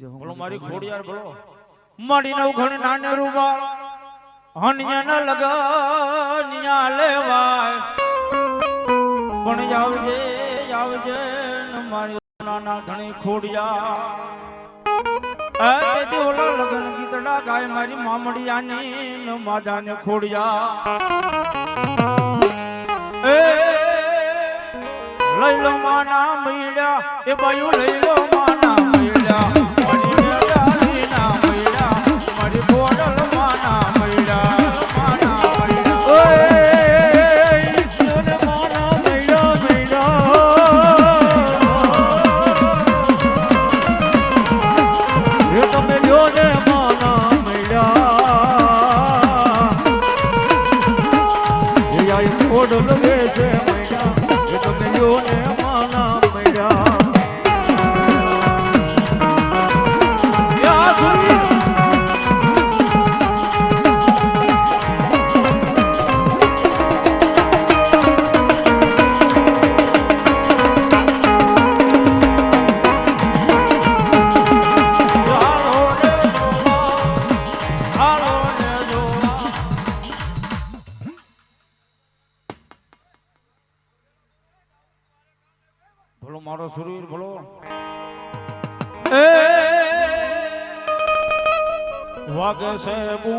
બોલો મારી ખોડિયાર બોલો. મારી નવ ઘણ નાને રૂવાળ હણિયા ન લગનિયા લેવાય. પણ આવજે આવજે મારી નાના ધણી ખોડિયા. તેથી ઓલા લગન ગીતડા ગાય મારી મામડિયાની ન માદાને ખોડિયા. એ લઈ લો માના મૈડા એ બાયું લઈ લો માના મૈડા ગોડલ મારો સુરવીર ભલો વાગે છે બુ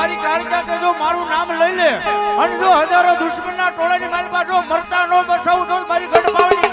મારી કાળકા કે જો મારું નામ લઈ લે અને જો હજારો દુશ્મનના ટોળાની મારી જો મરતા નો બસાવું તો મારી ગઢ પાવાની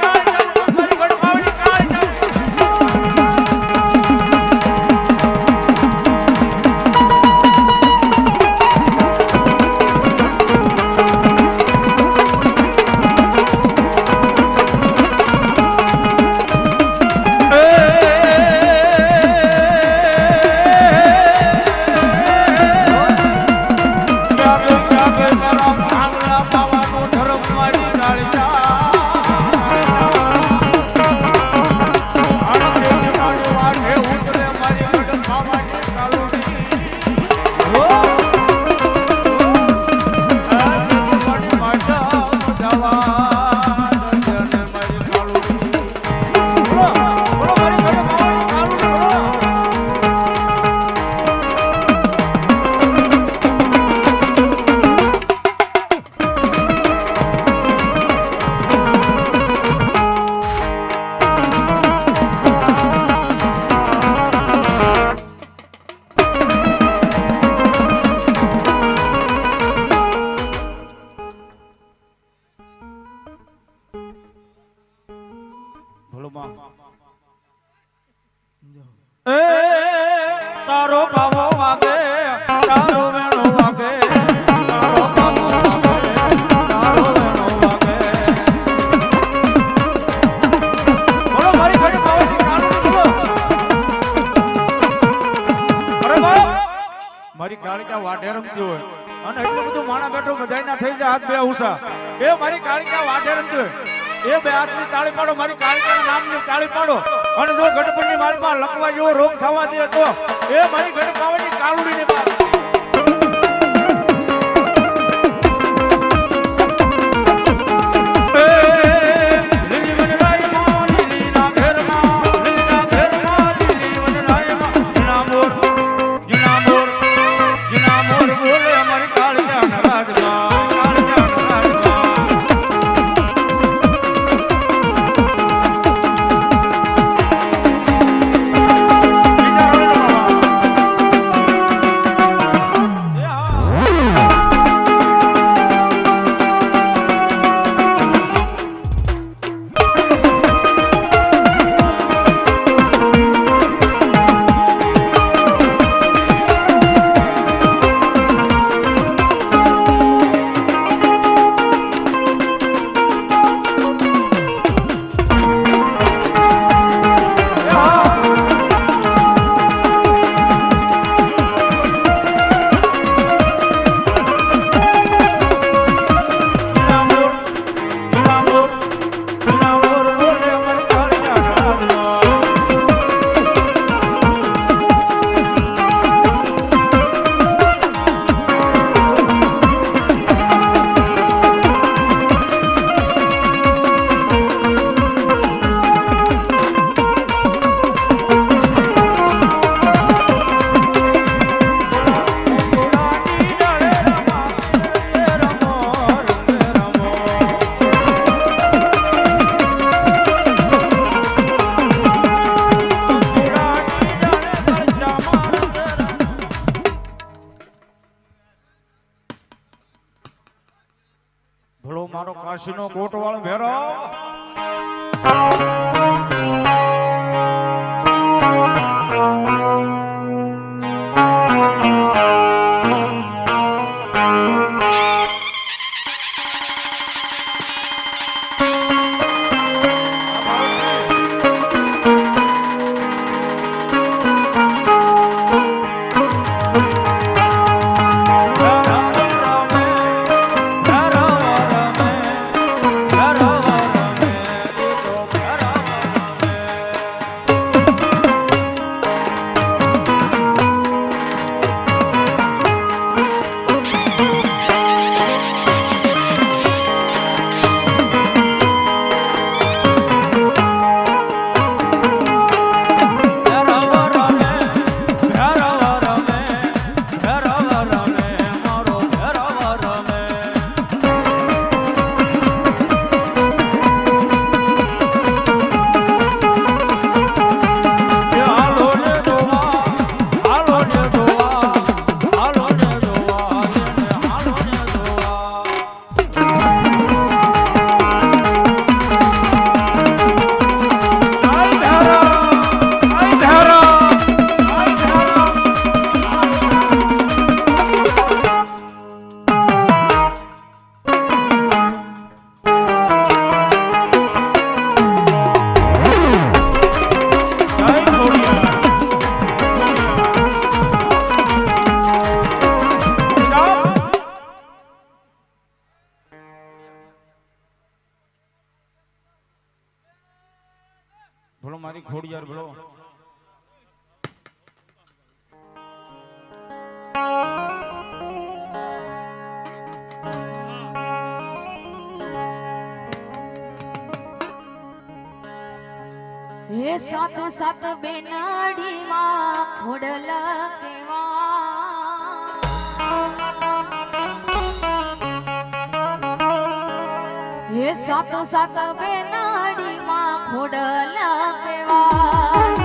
તારો પાવો વાગે, તારો વેણો વાગે, તારો પાવો વાગે તારો વેણો વાગે. બોલો, મારી ઘડી પાવો કાળું બોલો. અરે બાપ મારી કાળિકા વાઢે રમતી હોય. અને એટલું બધું માણા બેઠો બધાયના થઈ જાય, હાથ બે ઉષા એ મારી કાળિકા વાઢે રમતી હોય. એ બે હાથની તાળી પાડો, મારી કાળિકાના નામની તાળી પાડો. અને જો ગઢપણની માલમાં લખવા જેવો રોગ થવા દે તો. એ મારી ગઢપાવાની કાળુડીની વાત કોટવાળો ભેરો ભલો મારી ખોડિયાર ભલો. હે સાત સાત બેનાડી માં ખોડલ કેવા હે સાત સાત બેનાડી ઉડલા કેવા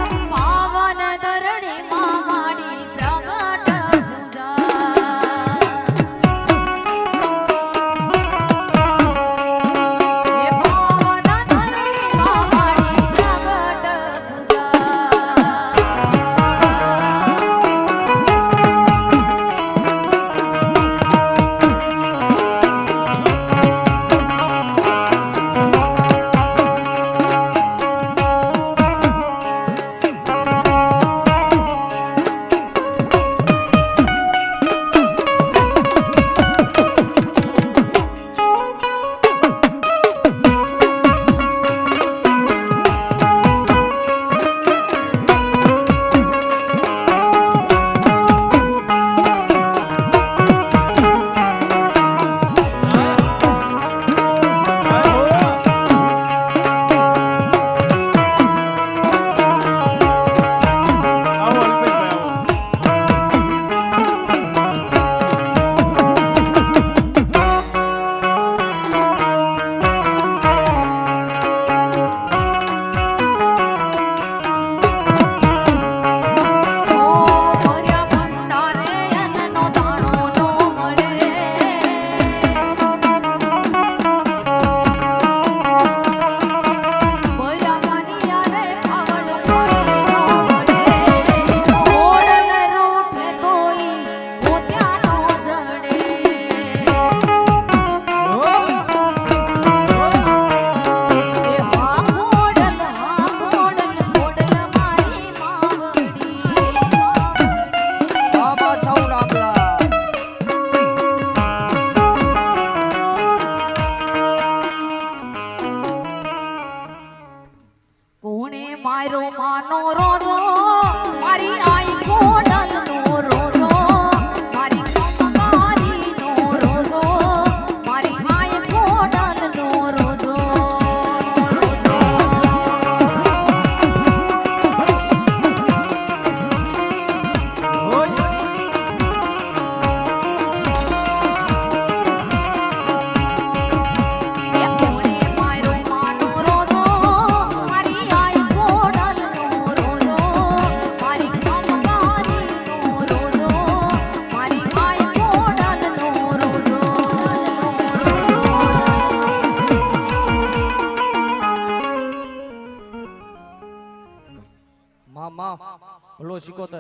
જુમલો શીખો તો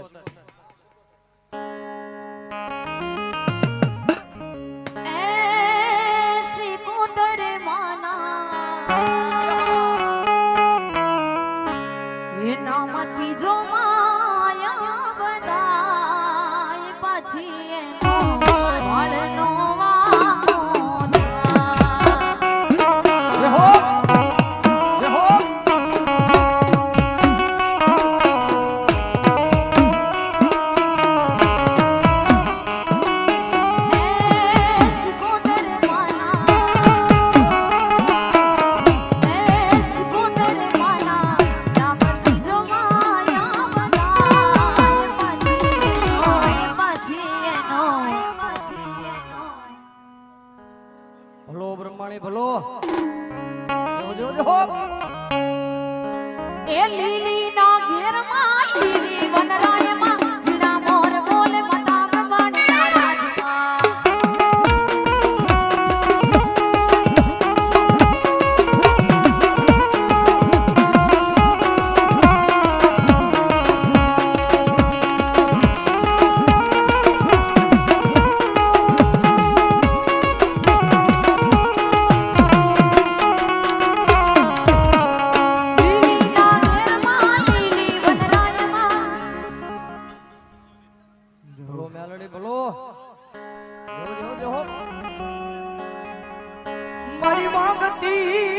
ಎಲ್ಲಿ મેલડી બોલો. જોહો મારી માંગતી